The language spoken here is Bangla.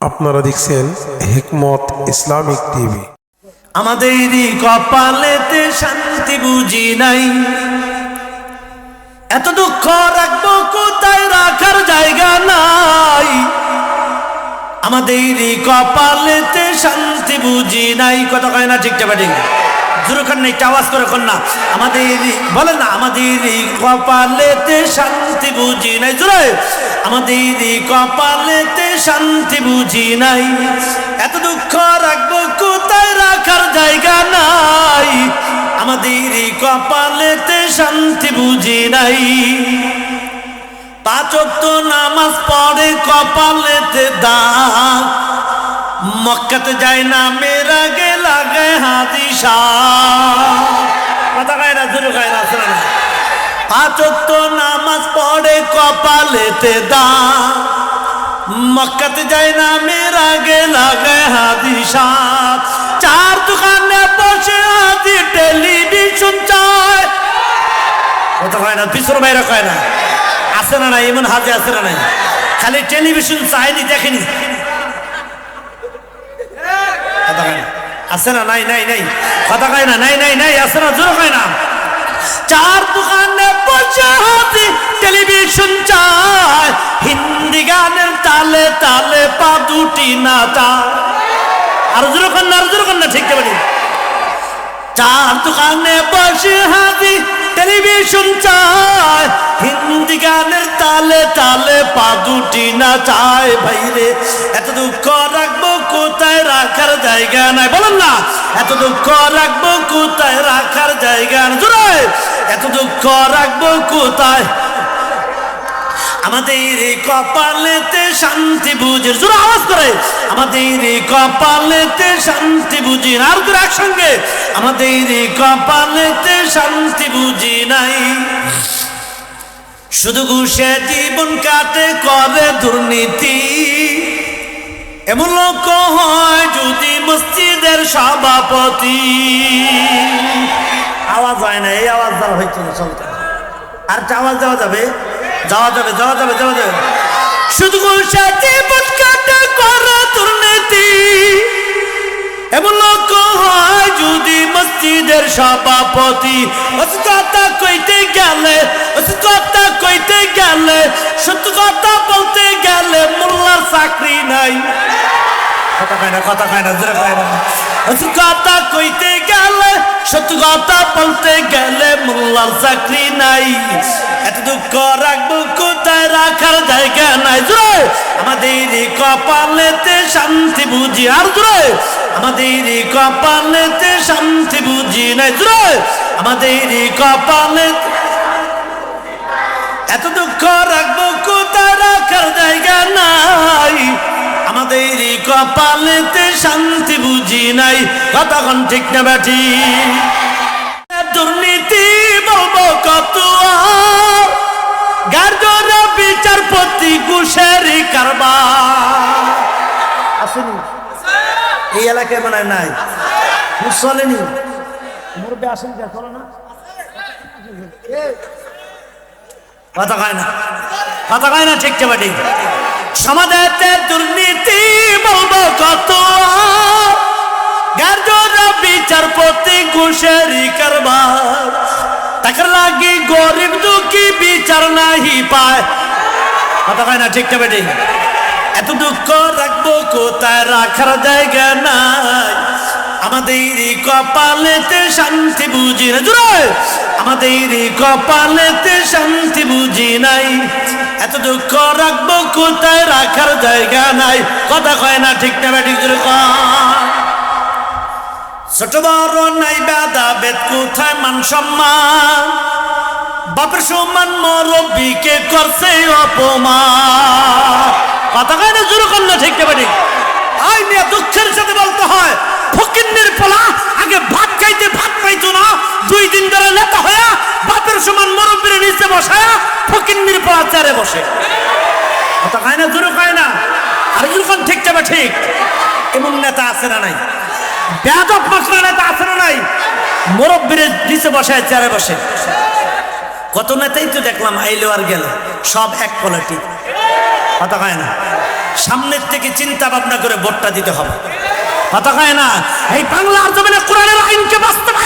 আপনারা দেখছেন হিকমত ইসলামিক টিভি। আমাদের কপালেতে শান্তি বুঝি নাই। এত দুঃখ রাখব কোথায় রাখার জায়গা নাই। আমাদের কপালেতে শান্তি বুঝি নাই। কথা কয় না ঠিকটা পাঠিয়ে জুরুখান নেই আওয়াজ করে আমাদের বলে না, আমাদের কপালেতে শান্তি বুঝি নাই। জুড়ে আমাদের কপালেতে শান্তি বুঝি নাই। এত দুঃখ রাখব কোথায়? রাখার জায়গা নাই। আমাদের কপালেতে শান্তি বুঝি নাই। নামাজ পড়ে কপালেতে দাগ। মক্কাতে যায় না মেরা নামাজ পড়ে কপালেতে দাগ মক্কাতে যায় না মেরা গে লাগে হাদিসা। চার দোকানে বসে হাতি টেলিভিশন খালি টেলিভিশন চাইনি, দেখেনি। আছে না? নাই নাই নাই। কথা কয় না? নাই নাই নাই, আছে না? জোর কয় না। চার দোকানে বসে টেলিভিশন চায়। হিন্দি গানের তালে তালে পা দুটি না তা আর জোর না, আর জোর না, ঠিক বলি চার দোকানে বসে হাতি টেলিভিশন চায়। হিন্দি গানের তালে তালে পা দুটি না চায়। ভাইরে, এত দুঃখ রাখব কোথায় রাখার জায়গা নাই? বলেন না, এত দুঃখ রাখব কোথায় রাখার জায়গা নাই? এত দুঃখ রাখব কোথায়? আমাদের কপালেতে শান্তি বুঝি জোরে আওয়াজ করে, আমাদের কপালেতে শান্তি বুঝি না। আর করে একসঙ্গে, আমাদের কপালেতে শান্তি বুঝি নাই। শুধু ঘুষে জীবন কাটে করে দুর্নীতি এমন লোক হয় যদি মসজিদের সভাপতি। আওয়াজ হয় না, এই আওয়াজ দেওয়া হয়েছিল চলতে আর একটা আওয়াজ দেওয়া যাবে? যাওয়া যাবে যাওয়া যাবে যাওয়া যাবে। শুধু ঘুষে জীবন কাটে করে দুর্নীতি? এমন লোক হয় যদি মসজিদের সভাপতি। ওস কথা কইতে গেলে কথা কইতে গেলে সত্য কথা বলতে গেলে মোল্লার চাকরি নাই। কথা কয় না, কথা কয় না, জোরে কয় না। কথা কইতে গেলে, সত্য কথা বলতে গেলে মোল্লার চাকরি নাই। এত দুঃখ রাখব কোথায়, রাখার জায়গা নাই। আমাদের কপালেতে শান্তি বুঝি, আর আমাদের কপালেতে শান্তি বুঝি নাই। আমাদের কপালে এত দুঃখ রাখব কোথায়, রাখার জায়গা কপালেতে শান্তি বুঝি নাই। কতক্ষণ ঠিক না ব্যাঠি দুর্নীতি বলব কত গার্জরা বিচারপতি ঘুষেরি কারবার। আসেনি? এই এলাকায় মনে নাই। চলেনি মুরব্বী আসেন কে না। কথা কয় না। কথা কয় না, ঠিক ঠিক সমাজেতে দুর্নীতি বলব কত বিচারপতি ঘুষেরি কারবার। তাকে লাগি গরিব দুঃখী বিচার নাহি পায়। কথা কয় না ঠিক ঠিক এত দুঃখ রাখব কোথায় রাখার জায়গা নাই? আমাদের কপালেতে শান্তি বুঝি না। জুড়ে আমাদের কপালেতে শান্তি বুঝি নাই। এত দুঃখ রাখব কোথায়? রাখার জায়গা নাই। কথা কয় না, ঠিক না ঠিক জোরে। ছোট বড় নাই বেদা, বেদ কোথায়? মান সম্মান। বাপের সমান মরব্বীকে করছে অপমান। কথা কয় না, জোর করলে ঠিক না ঠিক আই নিয়ে দুঃখের সাথে বলতে হয় ফকিন্নের পোলা আগে ভাত খাইতে ভাত পাইতো না দুই দিন ধরে নেতা হয়ে বাপের সমান মরব্বীর নিচে বসায়া বসে। না না? আর ঠিক যাবে, ঠিক। এমন নেতা আছে না নাই? মশলা নেতা আছে না নাই? মুরব্বীর বসে। কত নেতাই তো দেখলাম, আইলো আর গেল। সব এক কোয়ালিটি কথা কয় না? সামনের থেকে চিন্তা ভাবনা করে ভোটটা দিতে হবে। কথা কয় না? এই বাংলার জমিনে কোরআনের আইনকে বাস্তবায়ন